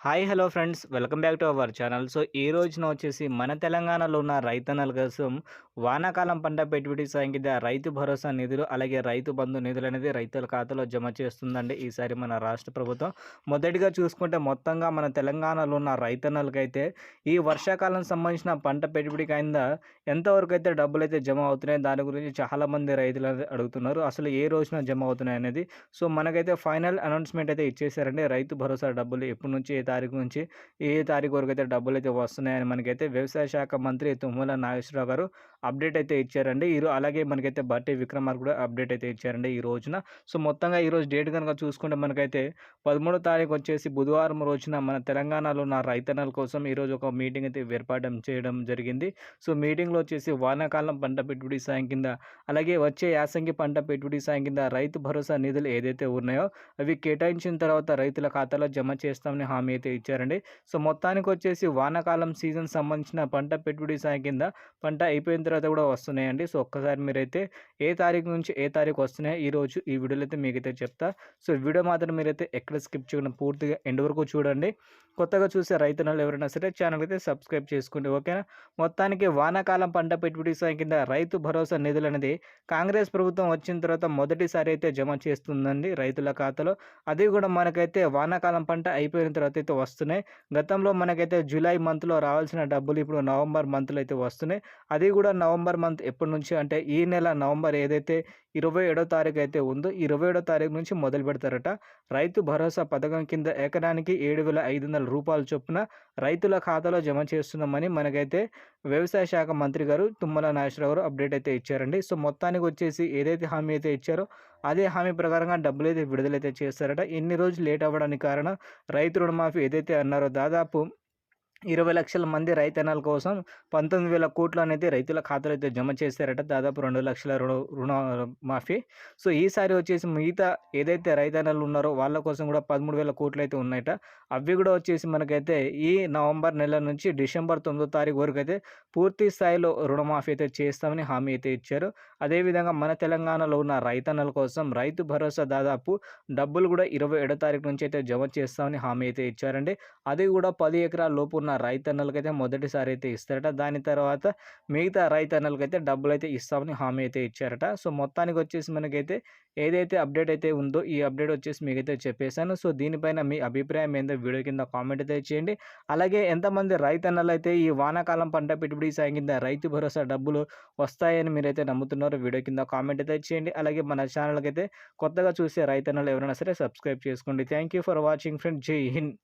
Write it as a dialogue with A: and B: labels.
A: Hi hello friends welcome back to our channel. So ఈ రోజున వచ్చేసి మన తెలంగాణలో ఉన్న రైతన్నల కోసం వానాకాలం పంట పెట్టుబడి సాయం కింద రైతు భరోసా నిధులు అలాగే రైతు బంధు నిధులు అనేది రైతుల ఖాతాలో జమ చేస్తుందండి ఈసారి మన రాష్ట్ర ప్రభుత్వం. మొదటిగా చూసుకుంటే మొత్తంగా మన తెలంగాణలో ఉన్న రైతన్నలకైతే ఈ వర్షాకాలం సంబంధించిన పంట పెట్టుబడి కింద ఎంతవరకు అయితే డబ్బులు అయితే జమ అవుతున్నాయి దాని గురించి చాలామంది రైతులు అడుగుతున్నారు. అసలు ఏ రోజున జమ అవుతున్నాయి అనేది. సో మనకైతే ఫైనల్ అనౌన్స్మెంట్ అయితే ఇచ్చేసారండి రైతు భరోసా డబ్బులు ఎప్పటి నుంచి తారీఖు నుంచి ఏ తారీఖు వరకు అయితే డబ్బులు అయితే వస్తున్నాయని మనకైతే వ్యవసాయ శాఖ మంత్రి తుమ్మల నాగేశ్వరరావు గారు అప్డేట్ అయితే ఇచ్చారండి. ఈ అలాగే మనకైతే బట్టి విక్రమార్ కూడా అప్డేట్ అయితే ఇచ్చారండి ఈ రోజున. సో మొత్తంగా ఈరోజు డేట్ కనుక చూసుకుంటే మనకైతే పదమూడో తారీఖు వచ్చేసి బుధవారం రోజున మన తెలంగాణలో ఉన్న రైతన్నల కోసం ఈరోజు ఒక మీటింగ్ అయితే ఏర్పాటు చేయడం జరిగింది. సో మీటింగ్లో వచ్చేసి వానాకాలం పంట పెట్టుబడి సాయం కింద అలాగే వచ్చే యాసంగి పంట పెట్టుబడి సాయం కింద రైతు భరోసా నిధులు ఏదైతే ఉన్నాయో అవి కేటాయించిన తర్వాత రైతుల ఖాతాలో జమ చేస్తామని హామీ అయితే ఇచ్చారండి. సో మొత్తానికి వచ్చేసి వానాకాలం సీజన్ సంబంధించిన పంట పెట్టుబడి సాయం కింద పంట అయిపోయిన తర్వాత కూడా వస్తున్నాయండి. సో ఒక్కసారి మీరైతే ఏ తారీఖు నుంచి ఏ తారీఖు వస్తున్నాయో ఈరోజు ఈ వీడియోలో అయితే మీకైతే చెప్తా. సో వీడియో మాత్రం మీరైతే ఎక్కడ స్కిప్ చేయకుండా పూర్తిగా ఎండ్ వరకు చూడండి. కొత్తగా చూసే రైతులు ఎవరైనా సరే ఛానల్ అయితే సబ్స్క్రైబ్ చేసుకోండి. ఓకేనా? మొత్తానికి వానాకాలం పంట పెట్టుబడి సాయం కింద రైతు భరోసా నిధులు అనేది కాంగ్రెస్ ప్రభుత్వం వచ్చిన తర్వాత మొదటిసారి అయితే జమ చేస్తుందండి రైతుల ఖాతాలో. అది కూడా మనకైతే వానాకాలం పంట అయిపోయిన తర్వాత అయితే వస్తున్నాయి. గతంలో మనకైతే జూలై మంత్లో రావాల్సిన డబ్బులు ఇప్పుడు నవంబర్ మంత్లో అయితే వస్తున్నాయి. అది కూడా నవంబర్ మంత్ ఎప్పటి నుంచి అంటే ఈ నెల నవంబర్ ఏదైతే ఇరవై ఏడో తారీఖు అయితే ఉందో ఇరవై ఏడో తారీఖు నుంచి మొదలు పెడతారట. రైతు భరోసా పథకం కింద ఎకరానికి ఏడు వేల ఐదు వందల రూపాయల చొప్పున రైతుల ఖాతాలో జమ చేస్తున్నామని మనకైతే వ్యవసాయ శాఖ మంత్రి గారు తుమ్మల నాగేశ్వరరావు గారు అప్డేట్ అయితే ఇచ్చారండి. సో మొత్తానికి వచ్చేసి ఏదైతే హామీ అయితే ఇచ్చారో అదే హామీ ప్రకారంగా డబ్బులు అయితే విడుదలైతే చేస్తారట. ఎన్ని రోజులు లేట్ అవ్వడానికి కారణం రైతు రుణమాఫీ ఏదైతే అన్నారో దాదాపు ఇరవై లక్షల మంది రైతన్నల కోసం పంతొమ్మిది వేల కోట్లు అనేది రైతుల ఖాతాలో అయితే జమ చేశారట. దాదాపు రెండు లక్షల రుణ రుణ మాఫీ. సో ఈసారి వచ్చేసి మిగతా ఏదైతే రైతన్నలు ఉన్నారో వాళ్ళ కోసం కూడా పదమూడు వేల కోట్లు అయితే ఉన్నాయట. అవి కూడా వచ్చేసి మనకైతే ఈ నవంబర్ నెల నుంచి డిసెంబర్ తొమ్మిదో తారీఖు వరకు అయితే పూర్తి స్థాయిలో రుణమాఫీ అయితే చేస్తామని హామీ అయితే ఇచ్చారు. అదేవిధంగా మన తెలంగాణలో ఉన్న రైతన్నల కోసం రైతు భరోసా దాదాపు డబ్బులు కూడా ఇరవై ఏడో తారీఖు నుంచి అయితే జమ చేస్తామని హామీ అయితే ఇచ్చారండి. అది కూడా పది ఎకరాల లోపు ఉన్న రైతన్నలకైతే మొదటిసారి అయితే ఇస్తారట. దాని తర్వాత మిగతా రైతన్నలకైతే డబ్బులు అయితే ఇస్తామని హామీ అయితే ఇచ్చారట. సో మొత్తానికి వచ్చేసి మనకైతే ఏదైతే అప్డేట్ అయితే ఉందో ఈ అప్డేట్ వచ్చేసి మీకైతే చెప్పేశాను. సో దీనిపైన మీ అభిప్రాయం ఏందో వీడియో కింద కామెంట్ అయితే చేయండి. అలాగే ఎంతమంది రైతన్నలు అయితే ఈ వానాకాలం పంట పెట్టుబడి సాయం కింద రైతు భరోసా డబ్బులు వస్తాయని మీరైతే నమ్ముతున్నారో వీడియో కింద కామెంట్ అయితే చేయండి. అలాగే మన ఛానల్కి అయితే కొత్తగా చూసే రైతన్నలు ఎవరైనా సరే సబ్స్క్రైబ్ చేసుకోండి. Thank you for watching friend. జై హింద్.